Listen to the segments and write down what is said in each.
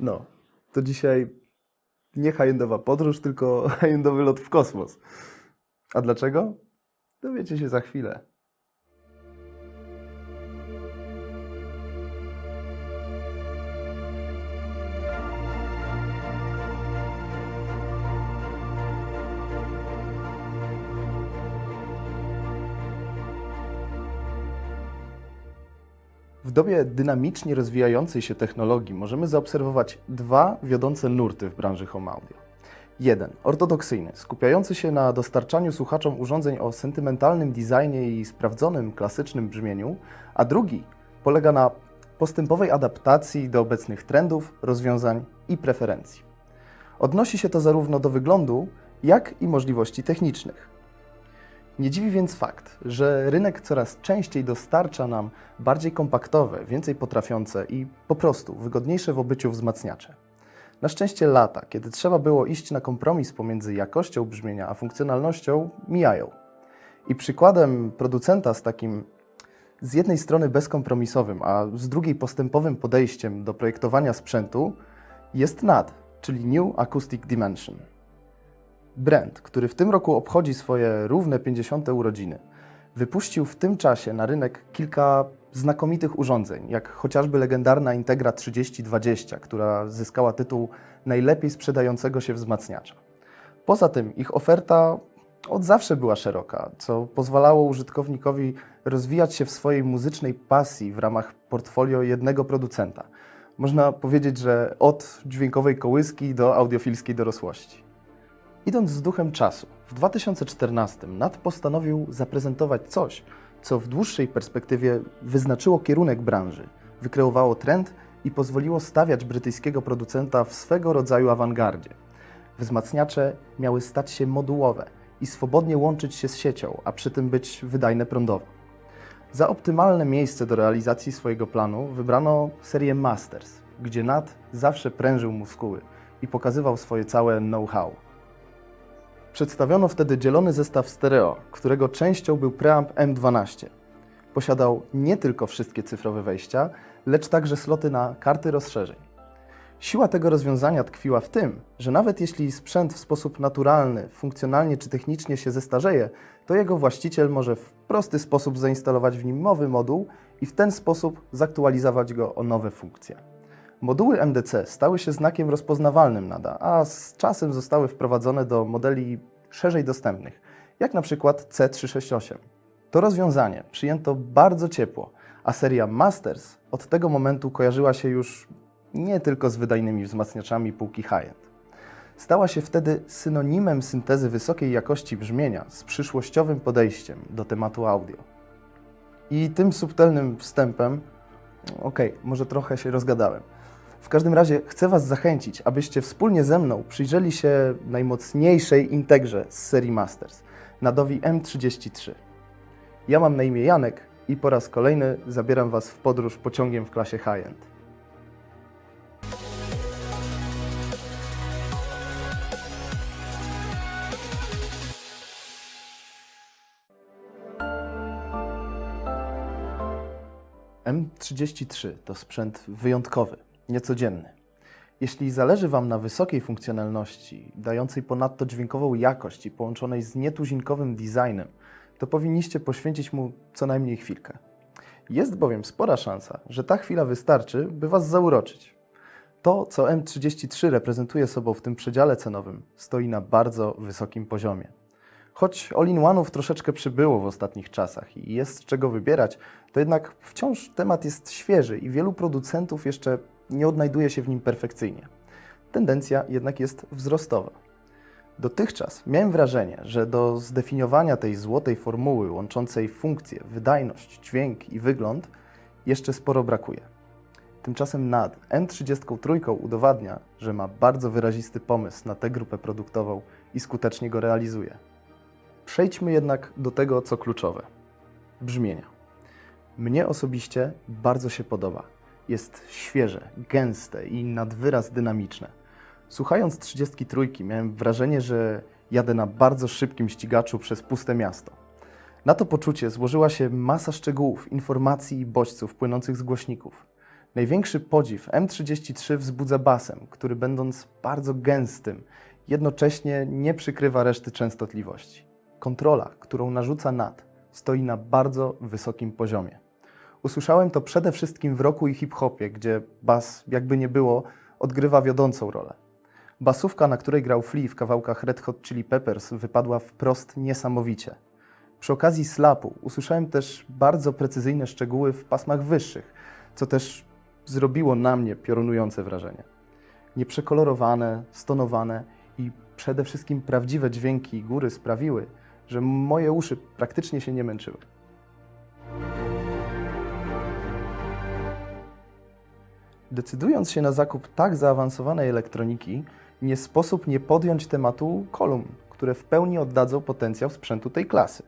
No, to dzisiaj nie high-endowa podróż, tylko high-endowy lot w kosmos. A dlaczego? Dowiecie się za chwilę. Dobie dynamicznie rozwijającej się technologii możemy zaobserwować dwa wiodące nurty w branży home audio. Jeden, ortodoksyjny, skupiający się na dostarczaniu słuchaczom urządzeń o sentymentalnym designie i sprawdzonym klasycznym brzmieniu, a drugi polega na postępowej adaptacji do obecnych trendów, rozwiązań i preferencji. Odnosi się to zarówno do wyglądu, jak i możliwości technicznych. Nie dziwi więc fakt, że rynek coraz częściej dostarcza nam bardziej kompaktowe, więcej potrafiące i po prostu wygodniejsze w obyciu wzmacniacze. Na szczęście lata, kiedy trzeba było iść na kompromis pomiędzy jakością brzmienia a funkcjonalnością, mijają. I przykładem producenta z takim z jednej strony bezkompromisowym, a z drugiej postępowym podejściem do projektowania sprzętu jest NAD, czyli New Acoustic Dimension. Brand, który w tym roku obchodzi swoje równe 50. urodziny, wypuścił w tym czasie na rynek kilka znakomitych urządzeń, jak chociażby legendarna Integra 3020, która zyskała tytuł najlepiej sprzedającego się wzmacniacza. Poza tym ich oferta od zawsze była szeroka, co pozwalało użytkownikowi rozwijać się w swojej muzycznej pasji w ramach portfolio jednego producenta. Można powiedzieć, że od dźwiękowej kołyski do audiofilskiej dorosłości. Idąc z duchem czasu, w 2014 NAT postanowił zaprezentować coś, co w dłuższej perspektywie wyznaczyło kierunek branży, wykreowało trend i pozwoliło stawiać brytyjskiego producenta w swego rodzaju awangardzie. Wzmacniacze miały stać się modułowe i swobodnie łączyć się z siecią, a przy tym być wydajne prądowo. Za optymalne miejsce do realizacji swojego planu wybrano serię Masters, gdzie NAT zawsze prężył muskuły i pokazywał swoje całe know-how. Przedstawiono wtedy dzielony zestaw stereo, którego częścią był preamp M12. Posiadał nie tylko wszystkie cyfrowe wejścia, lecz także sloty na karty rozszerzeń. Siła tego rozwiązania tkwiła w tym, że nawet jeśli sprzęt w sposób naturalny, funkcjonalnie czy technicznie się zestarzeje, to jego właściciel może w prosty sposób zainstalować w nim nowy moduł i w ten sposób zaktualizować go o nowe funkcje. Moduły MDC stały się znakiem rozpoznawalnym NADA, a z czasem zostały wprowadzone do modeli szerzej dostępnych, jak na przykład C368. To rozwiązanie przyjęto bardzo ciepło, a seria Masters od tego momentu kojarzyła się już nie tylko z wydajnymi wzmacniaczami półki high-end. Stała się wtedy synonimem syntezy wysokiej jakości brzmienia z przyszłościowym podejściem do tematu audio. I tym subtelnym wstępem, okej, może trochę się rozgadałem. W każdym razie chcę Was zachęcić, abyście wspólnie ze mną przyjrzeli się najmocniejszej integrze z serii Masters, Nadowi M33. Ja mam na imię Janek i po raz kolejny zabieram Was w podróż pociągiem w klasie high-end. M33 to sprzęt wyjątkowy, niecodzienny. Jeśli zależy Wam na wysokiej funkcjonalności, dającej ponadto dźwiękową jakość i połączonej z nietuzinkowym designem, to powinniście poświęcić mu co najmniej chwilkę. Jest bowiem spora szansa, że ta chwila wystarczy, by Was zauroczyć. To, co M33 reprezentuje sobą w tym przedziale cenowym, stoi na bardzo wysokim poziomie. Choć all-in-one'ów troszeczkę przybyło w ostatnich czasach i jest z czego wybierać, to jednak wciąż temat jest świeży i wielu producentów jeszcze nie odnajduje się w nim perfekcyjnie. Tendencja jednak jest wzrostowa. Dotychczas miałem wrażenie, że do zdefiniowania tej złotej formuły łączącej funkcje, wydajność, dźwięk i wygląd jeszcze sporo brakuje. Tymczasem NAD M33 udowadnia, że ma bardzo wyrazisty pomysł na tę grupę produktową i skutecznie go realizuje. Przejdźmy jednak do tego, co kluczowe brzmienia. Mnie osobiście bardzo się podoba. Jest świeże, gęste i nad wyraz dynamiczne. Słuchając 33 miałem wrażenie, że jadę na bardzo szybkim ścigaczu przez puste miasto. Na to poczucie złożyła się masa szczegółów, informacji i bodźców płynących z głośników. Największy podziw M33 wzbudza basem, który będąc bardzo gęstym, jednocześnie nie przykrywa reszty częstotliwości. Kontrola, którą narzuca NAT, stoi na bardzo wysokim poziomie. Usłyszałem to przede wszystkim w roku i hip-hopie, gdzie bas, jakby nie było, odgrywa wiodącą rolę. Basówka, na której grał Flea w kawałkach Red Hot Chili Peppers, wypadła wprost niesamowicie. Przy okazji slapu usłyszałem też bardzo precyzyjne szczegóły w pasmach wyższych, co też zrobiło na mnie piorunujące wrażenie. Nieprzekolorowane, stonowane i przede wszystkim prawdziwe dźwięki góry sprawiły, że moje uszy praktycznie się nie męczyły. Decydując się na zakup tak zaawansowanej elektroniki, nie sposób nie podjąć tematu kolumn, które w pełni oddadzą potencjał sprzętu tej klasy.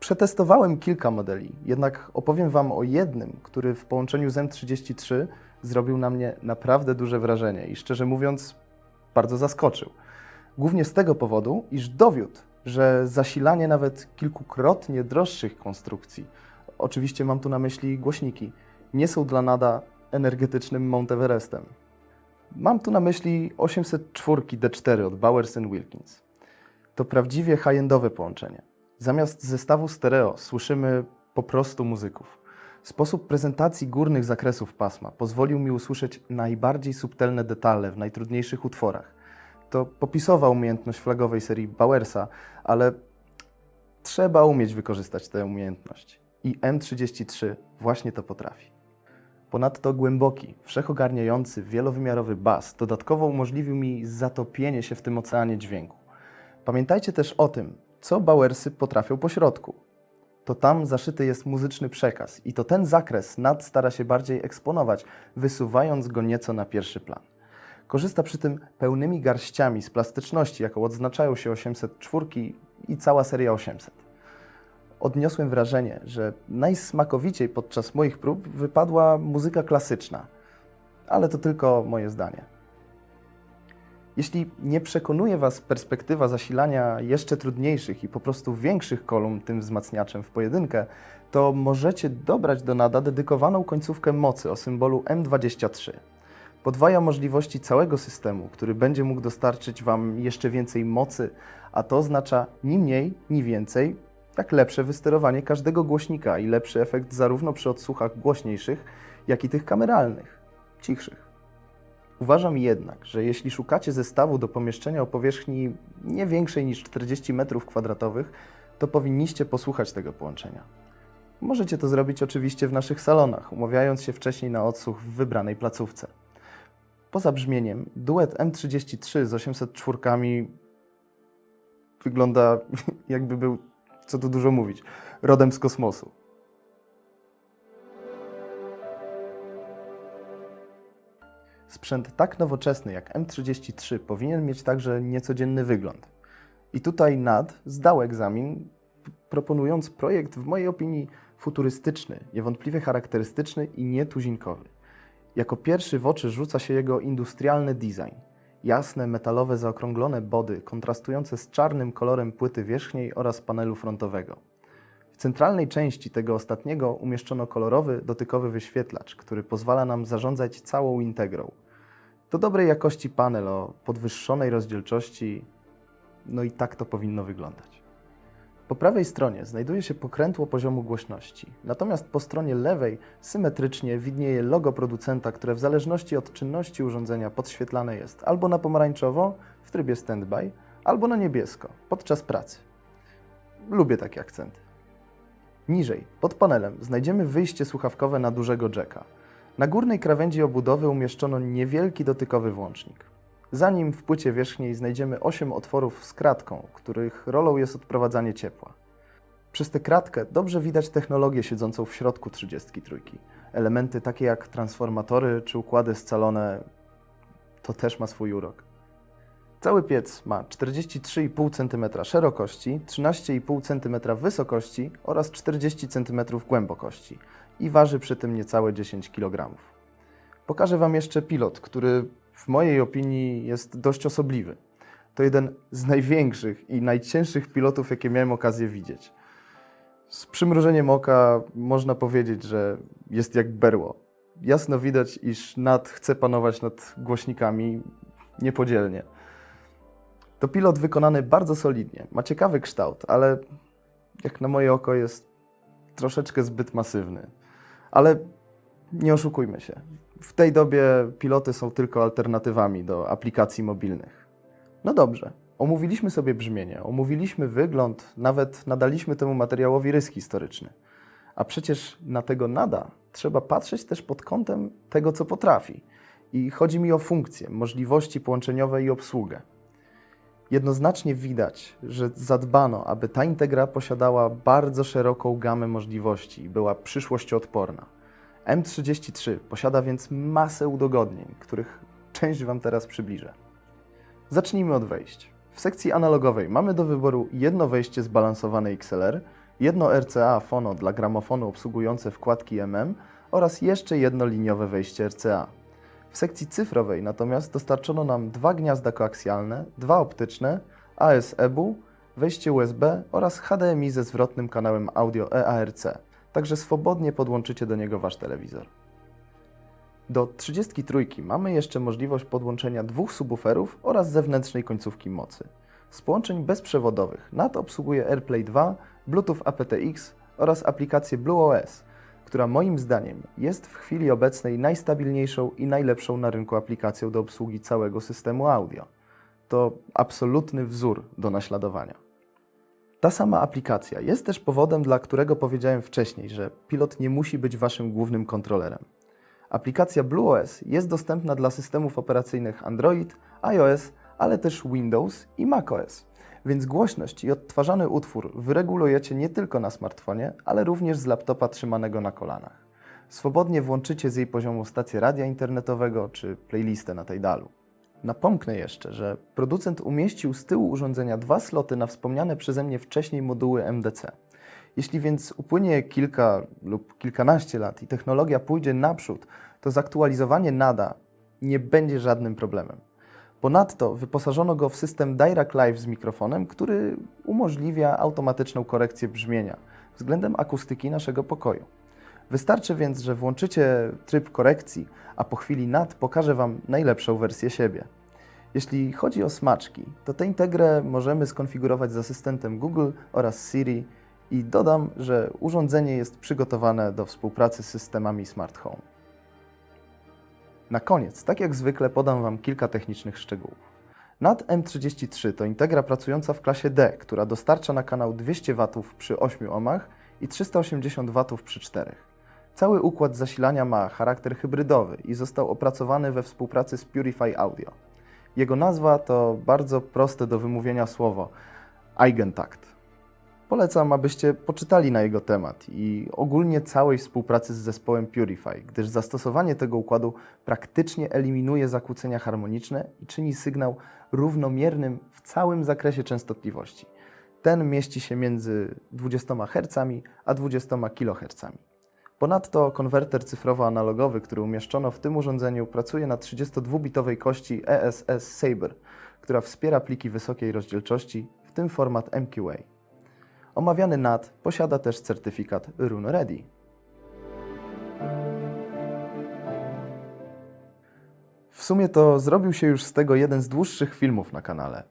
Przetestowałem kilka modeli, jednak opowiem Wam o jednym, który w połączeniu z M33 zrobił na mnie naprawdę duże wrażenie i szczerze mówiąc bardzo zaskoczył. Głównie z tego powodu, iż dowiódł, że zasilanie nawet kilkukrotnie droższych konstrukcji, oczywiście mam tu na myśli głośniki, nie są dla nada energetycznym Mount Everestem. Mam tu na myśli 804 D4 od Bowers Wilkins. To prawdziwie high-endowe połączenie. Zamiast zestawu stereo słyszymy po prostu muzyków. Sposób prezentacji górnych zakresów pasma pozwolił mi usłyszeć najbardziej subtelne detale w najtrudniejszych utworach. To popisowa umiejętność flagowej serii Bowersa, ale trzeba umieć wykorzystać tę umiejętność. I M33 właśnie to potrafi. Ponadto głęboki, wszechogarniający, wielowymiarowy bas dodatkowo umożliwił mi zatopienie się w tym oceanie dźwięku. Pamiętajcie też o tym, co Bowersy potrafią po środku. To tam zaszyty jest muzyczny przekaz i to ten zakres nad stara się bardziej eksponować, wysuwając go nieco na pierwszy plan. Korzysta przy tym pełnymi garściami z plastyczności, jaką odznaczają się 804 i cała seria 800 odniosłem wrażenie, że najsmakowiciej podczas moich prób wypadła muzyka klasyczna, ale to tylko moje zdanie. Jeśli nie przekonuje Was perspektywa zasilania jeszcze trudniejszych i po prostu większych kolumn tym wzmacniaczem w pojedynkę, to możecie dobrać do nada dedykowaną końcówkę mocy o symbolu M23. Podwaja możliwości całego systemu, który będzie mógł dostarczyć Wam jeszcze więcej mocy, a to oznacza ni mniej, ni więcej jak lepsze wysterowanie każdego głośnika i lepszy efekt zarówno przy odsłuchach głośniejszych, jak i tych kameralnych, cichszych. Uważam jednak, że jeśli szukacie zestawu do pomieszczenia o powierzchni nie większej niż 40 m2, to powinniście posłuchać tego połączenia. Możecie to zrobić oczywiście w naszych salonach, umawiając się wcześniej na odsłuch w wybranej placówce. Poza brzmieniem, duet M33 z 804 wygląda jakby był co tu dużo mówić, rodem z kosmosu. Sprzęt tak nowoczesny jak M33 powinien mieć także niecodzienny wygląd. I tutaj NAD zdał egzamin, proponując projekt w mojej opinii futurystyczny, niewątpliwie charakterystyczny i nietuzinkowy. Jako pierwszy w oczy rzuca się jego industrialny design – jasne, metalowe, zaokrąglone body kontrastujące z czarnym kolorem płyty wierzchniej oraz panelu frontowego. W centralnej części tego ostatniego umieszczono kolorowy, dotykowy wyświetlacz, który pozwala nam zarządzać całą integrą. To dobrej jakości panel o podwyższonej rozdzielczości, no i tak to powinno wyglądać. Po prawej stronie znajduje się pokrętło poziomu głośności, natomiast po stronie lewej symetrycznie widnieje logo producenta, które w zależności od czynności urządzenia podświetlane jest albo na pomarańczowo w trybie standby, albo na niebiesko podczas pracy. Lubię takie akcenty. Niżej, pod panelem, znajdziemy wyjście słuchawkowe na dużego jacka. Na górnej krawędzi obudowy umieszczono niewielki dotykowy włącznik. Za nim w płycie wierzchniej znajdziemy 8 otworów z kratką, których rolą jest odprowadzanie ciepła. Przez tę kratkę dobrze widać technologię siedzącą w środku 33. Elementy takie jak transformatory czy układy scalone, to też ma swój urok. Cały piec ma 43,5 cm szerokości, 13,5 cm wysokości oraz 40 cm głębokości i waży przy tym niecałe 10 kg. Pokażę Wam jeszcze pilot, który w mojej opinii jest dość osobliwy. To jeden z największych i najcięższych pilotów, jakie miałem okazję widzieć. Z przymrużeniem oka można powiedzieć, że jest jak berło. jasno widać, iż NAT chce panować nad głośnikami niepodzielnie. To pilot wykonany bardzo solidnie. Ma ciekawy kształt, ale jak na moje oko jest troszeczkę zbyt masywny. Ale nie oszukujmy się. W tej dobie piloty są tylko alternatywami do aplikacji mobilnych. No dobrze, omówiliśmy sobie brzmienie, omówiliśmy wygląd, nawet nadaliśmy temu materiałowi rys historyczny. A przecież na tego nada trzeba patrzeć też pod kątem tego, co potrafi. I chodzi mi o funkcje, możliwości połączeniowe i obsługę. Jednoznacznie widać, że zadbano, aby ta integra posiadała bardzo szeroką gamę możliwości i była przyszłościoodporna. M33 posiada więc masę udogodnień, których część Wam teraz przybliżę. Zacznijmy od wejść. W sekcji analogowej mamy do wyboru jedno wejście zbalansowane XLR, jedno RCA Phono dla gramofonu obsługujące wkładki MM oraz jeszcze jedno liniowe wejście RCA. W sekcji cyfrowej natomiast dostarczono nam dwa gniazda koaksjalne, dwa optyczne, AS-EBU, wejście USB oraz HDMI ze zwrotnym kanałem audio EARC, także swobodnie podłączycie do niego Wasz telewizor. Do 33 mamy jeszcze możliwość podłączenia dwóch subwooferów oraz zewnętrznej końcówki mocy. Z połączeń bezprzewodowych NAT obsługuje AirPlay 2, Bluetooth aptX oraz aplikację BlueOS, która moim zdaniem jest w chwili obecnej najstabilniejszą i najlepszą na rynku aplikacją do obsługi całego systemu audio. To absolutny wzór do naśladowania. Ta sama aplikacja jest też powodem, dla którego powiedziałem wcześniej, że pilot nie musi być Waszym głównym kontrolerem. Aplikacja BlueOS jest dostępna dla systemów operacyjnych Android, iOS, ale też Windows i macOS. Więc głośność i odtwarzany utwór wyregulujecie nie tylko na smartfonie, ale również z laptopa trzymanego na kolanach. Swobodnie włączycie z jej poziomu stację radia internetowego czy playlistę na Tidalu. Napomknę jeszcze, że producent umieścił z tyłu urządzenia dwa sloty na wspomniane przeze mnie wcześniej moduły MDC. Jeśli więc upłynie kilka lub kilkanaście lat i technologia pójdzie naprzód, to zaktualizowanie NADA nie będzie żadnym problemem. Ponadto wyposażono go w system Direct Live z mikrofonem, który umożliwia automatyczną korekcję brzmienia względem akustyki naszego pokoju. Wystarczy więc, że włączycie tryb korekcji, a po chwili NAD pokaże Wam najlepszą wersję siebie. Jeśli chodzi o smaczki, to tę integrę możemy skonfigurować z asystentem Google oraz Siri i dodam, że urządzenie jest przygotowane do współpracy z systemami Smart Home. Na koniec, tak jak zwykle, podam Wam kilka technicznych szczegółów. NAT M33 to integra pracująca w klasie D, która dostarcza na kanał 200 W przy 8 ohmach i 380 W przy 4. Cały układ zasilania ma charakter hybrydowy i został opracowany we współpracy z Purify Audio. Jego nazwa to bardzo proste do wymówienia słowo Eigentakt. Polecam, abyście poczytali na jego temat i ogólnie całej współpracy z zespołem Purify, gdyż zastosowanie tego układu praktycznie eliminuje zakłócenia harmoniczne i czyni sygnał równomiernym w całym zakresie częstotliwości. Ten mieści się między 20 Hz a 20 kHz. Ponadto konwerter cyfrowo-analogowy, który umieszczono w tym urządzeniu, pracuje na 32-bitowej kości ESS Saber, która wspiera pliki wysokiej rozdzielczości, w tym format MQA. Omawiany NAT posiada też certyfikat Rune Ready. W sumie to zrobił się już z tego jeden z dłuższych filmów na kanale.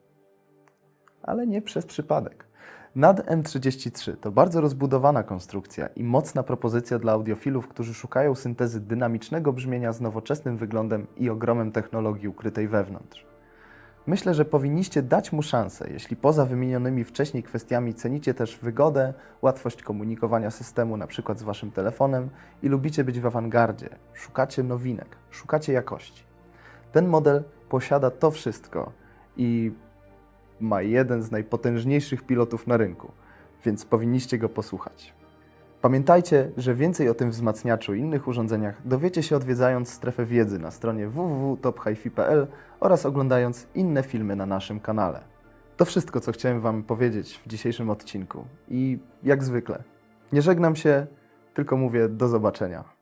Ale nie przez przypadek. NAD M33 to bardzo rozbudowana konstrukcja i mocna propozycja dla audiofilów, którzy szukają syntezy dynamicznego brzmienia z nowoczesnym wyglądem i ogromem technologii ukrytej wewnątrz. Myślę, że powinniście dać mu szansę, jeśli poza wymienionymi wcześniej kwestiami cenicie też wygodę, łatwość komunikowania systemu np. z waszym telefonem i lubicie być w awangardzie, szukacie nowinek, szukacie jakości. Ten model posiada to wszystko i ma jeden z najpotężniejszych pilotów na rynku, więc powinniście go posłuchać. Pamiętajcie, że więcej o tym wzmacniaczu i innych urządzeniach dowiecie się odwiedzając strefę wiedzy na stronie www.tophifi.pl oraz oglądając inne filmy na naszym kanale. To wszystko, co chciałem Wam powiedzieć w dzisiejszym odcinku i jak zwykle, nie żegnam się, tylko mówię do zobaczenia.